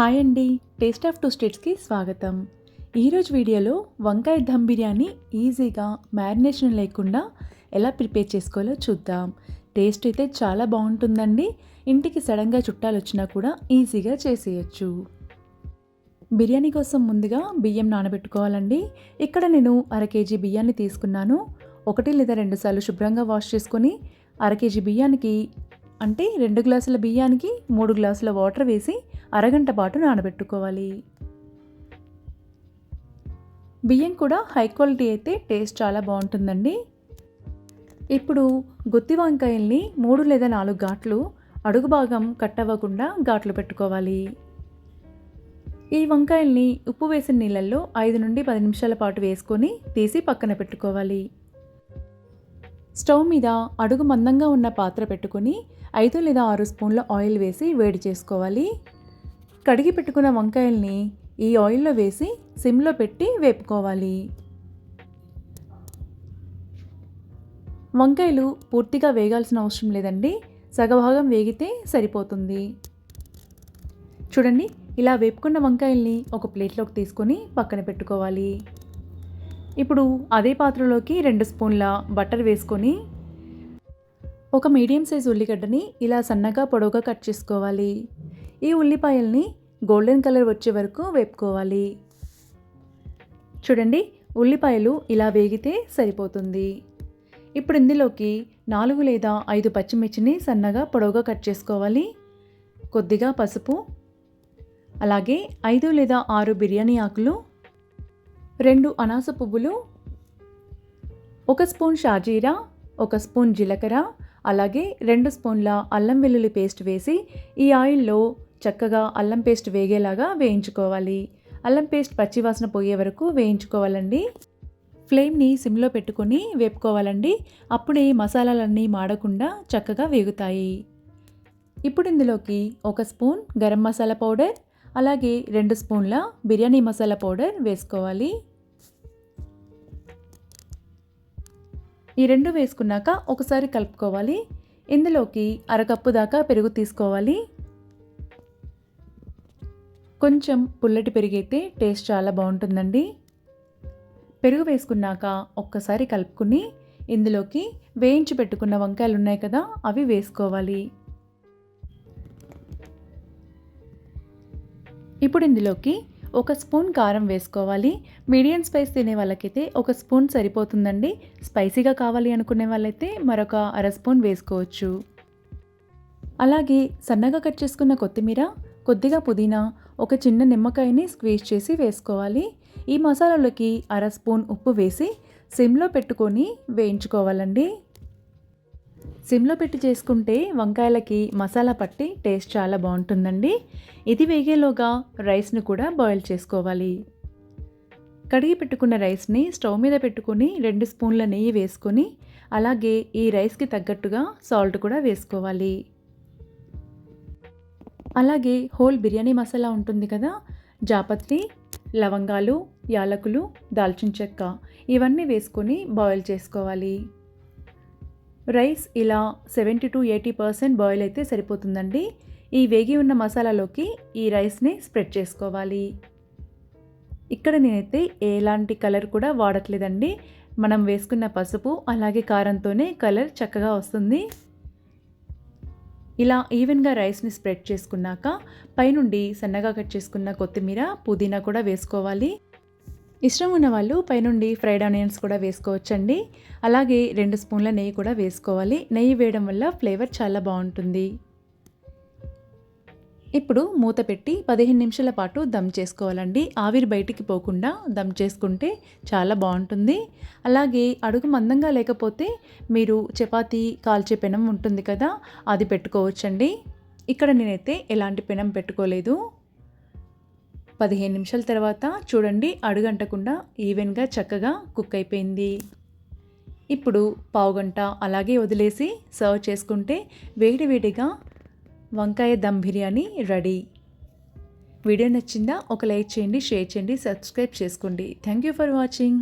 Hi అండి. Taste of two స్టేట్స్కి స్వాగతం. ఈరోజు వీడియోలో వంకాయ దమ్ బిర్యానీ ఈజీగా మ్యారినేషన్ లేకుండా ఎలా ప్రిపేర్ చేసుకోవాలో చూద్దాం. టేస్ట్ అయితే చాలా బాగుంటుందండి. ఇంటికి సడన్గా చుట్టాలు వచ్చినా కూడా ఈజీగా చేసేయచ్చు. బిర్యానీ కోసం ముందుగా బియ్యం నానబెట్టుకోవాలండి. ఇక్కడ నేను అర కేజీ బియ్యాన్ని తీసుకున్నాను. ఒకటి లేదా రెండు సార్లు శుభ్రంగా వాష్ చేసుకొని అర కేజీ బియ్యానికి అంటే రెండు గ్లాసుల బియ్యానికి మూడు గ్లాసుల వాటర్ వేసి అరగంట పాటు నానబెట్టుకోవాలి. బియ్యం కూడా హై క్వాలిటీ అయితే టేస్ట్ చాలా బాగుంటుందండి. ఇప్పుడు గుత్తి వంకాయల్ని మూడు లేదా నాలుగు ఘాట్లు అడుగు భాగం కట్ అవ్వకుండా ఘాట్లు పెట్టుకోవాలి. ఈ వంకాయల్ని ఉప్పు వేసిన నీళ్ళల్లో ఐదు నుండి పది నిమిషాల పాటు వేసుకొని తీసి పక్కన పెట్టుకోవాలి. స్టవ్ మీద అడుగు మందంగా ఉన్న పాత్ర పెట్టుకొని ఐదు లేదా ఆరు స్పూన్ల ఆయిల్ వేసి వేడి చేసుకోవాలి. కడిగి పెట్టుకున్న వంకాయల్ని ఈ ఆయిల్లో వేసి సిమ్లో పెట్టి వేపుకోవాలి. వంకాయలు పూర్తిగా వేగాల్సిన అవసరం లేదండి. సగభాగం వేగితే సరిపోతుంది. చూడండి ఇలా వేపుకున్న వంకాయల్ని ఒక ప్లేట్లోకి తీసుకొని పక్కన పెట్టుకోవాలి. ఇప్పుడు అదే పాత్రలోకి రెండు స్పూన్ల బటర్ వేసుకొని ఒక మీడియం సైజ్ ఉల్లిగడ్డని ఇలా సన్నగా పొడవుగా కట్ చేసుకోవాలి. ఈ ఉల్లిపాయల్ని గోల్డెన్ కలర్ వచ్చే వరకు వేపుకోవాలి. చూడండి ఉల్లిపాయలు ఇలా వేగితే సరిపోతుంది. ఇప్పుడు ఇందులోకి నాలుగు లేదా ఐదు పచ్చిమిర్చిని సన్నగా పొడవుగా కట్ చేసుకోవాలి. కొద్దిగా పసుపు అలాగే ఐదు లేదా ఆరు బిర్యానీ ఆకులు రెండు అనాస పువ్వులు ఒక స్పూన్ షాజీరా ఒక స్పూన్ జీలకర్ర అలాగే రెండు స్పూన్ల అల్లం వెల్లుల్లి పేస్ట్ వేసి ఈ ఆయిల్లో చక్కగా అల్లం పేస్ట్ వేగేలాగా వేయించుకోవాలి. అల్లం పేస్ట్ పచ్చివాసన పోయే వరకు వేయించుకోవాలండి. ఫ్లేమ్ని సిమ్లో పెట్టుకొని వేపుకోవాలండి. అప్పుడే మసాలాలన్నీ మాడకుండా చక్కగా వేగుతాయి. ఇప్పుడు ఇందులోకి ఒక స్పూన్ గరం మసాలా పౌడర్ అలాగే రెండు స్పూన్ల బిర్యానీ మసాలా పౌడర్ వేసుకోవాలి. ఈ రెండు వేసుకున్నాక ఒకసారి కలుపుకోవాలి. ఇందులోకి అరకప్పు దాకా పెరుగు తీసుకోవాలి. కొంచెం పుల్లటి పెరిగైతే టేస్ట్ చాలా బాగుంటుందండి. పెరుగు వేసుకున్నాక ఒక్కసారి కలుపుకుని ఇందులోకి వేయించి పెట్టుకున్న వంకాయలు ఉన్నాయి కదా అవి వేసుకోవాలి. ఇప్పుడు ఇందులోకి ఒక స్పూన్ కారం వేసుకోవాలి. మీడియం స్పైస్ తినే వాళ్ళకైతే ఒక స్పూన్ సరిపోతుందండి. స్పైసీగా కావాలి అనుకునే వాళ్ళైతే మరొక అర స్పూన్ వేసుకోవచ్చు. అలాగే సన్నగా కట్ చేసుకున్న కొత్తిమీర కొద్దిగా పుదీనా ఒక చిన్న నిమ్మకాయని స్క్వీజ్ చేసి వేసుకోవాలి. ఈ మసాలాలోకి అర స్పూన్ ఉప్పు వేసి సిమ్లో పెట్టుకొని వేయించుకోవాలండి. సిమ్లో పెట్టి చేసుకుంటే వంకాయలకి మసాలా పట్టి టేస్ట్ చాలా బాగుంటుందండి. ఇది వేగేలోగా రైస్ని కూడా బాయిల్ చేసుకోవాలి. కడిగి పెట్టుకున్న రైస్ని స్టవ్ మీద పెట్టుకొని రెండు స్పూన్ల నెయ్యి వేసుకొని అలాగే ఈ రైస్కి తగ్గట్టుగా సాల్ట్ కూడా వేసుకోవాలి. అలాగే హోల్ బిర్యానీ మసాలా ఉంటుంది కదా జాపత్రి లవంగాలు యాలకులు దాల్చిన చెక్క ఇవన్నీ వేసుకొని బాయిల్ చేసుకోవాలి. రైస్ ఇలా seventy to eighty percent boil అయితే సరిపోతుందండి. ఈ వేగి ఉన్న మసాలాలోకి ఈ రైస్ని స్ప్రెడ్ చేసుకోవాలి. ఇక్కడ నేనైతే ఎలాంటి కలర్ కూడా వాడట్లేదండి. మనం వేసుకున్న పసుపు అలాగే కారంతోనే కలర్ చక్కగా వస్తుంది. ఇలా ఈవెన్గా రైస్ని స్ప్రెడ్ చేసుకున్నాక పైనుండి సన్నగా కట్ చేసుకున్న కొత్తిమీర పుదీనా కూడా వేసుకోవాలి. ఇష్టం ఉన్న వాళ్ళు పైనుండి ఫ్రైడ్ ఆనియన్స్ కూడా వేసుకోవచ్చండి. అలాగే రెండు స్పూన్ల నెయ్యి కూడా వేసుకోవాలి. నెయ్యి వేయడం వల్ల ఫ్లేవర్ చాలా బాగుంటుంది. ఇప్పుడు మూత పెట్టి పదిహేను నిమిషాల పాటు దమ్ చేసుకోవాలండి. ఆవిరి బయటికి పోకుండా దమ్ చేసుకుంటే చాలా బాగుంటుంది. అలాగే అడుగు మందంగా లేకపోతే మీరు చపాతీ కాల్చే పెనం ఉంటుంది కదా అది పెట్టుకోవచ్చండి. ఇక్కడ నేనైతే ఎలాంటి పెనం పెట్టుకోలేదు. పదిహేను నిమిషాల తర్వాత చూడండి అడుగంటకుండా ఈవెన్గా చక్కగా కుక్ అయిపోయింది. ఇప్పుడు పావుగంట అలాగే వదిలేసి సర్వ్ చేసుకుంటే వేడివేడిగా వంకాయ దమ్ బిర్యానీ రెడీ. వీడియో నచ్చిందా ఒక లైక్ చేయండి షేర్ చేయండి సబ్స్క్రైబ్ చేసుకోండి. Thank you for watching.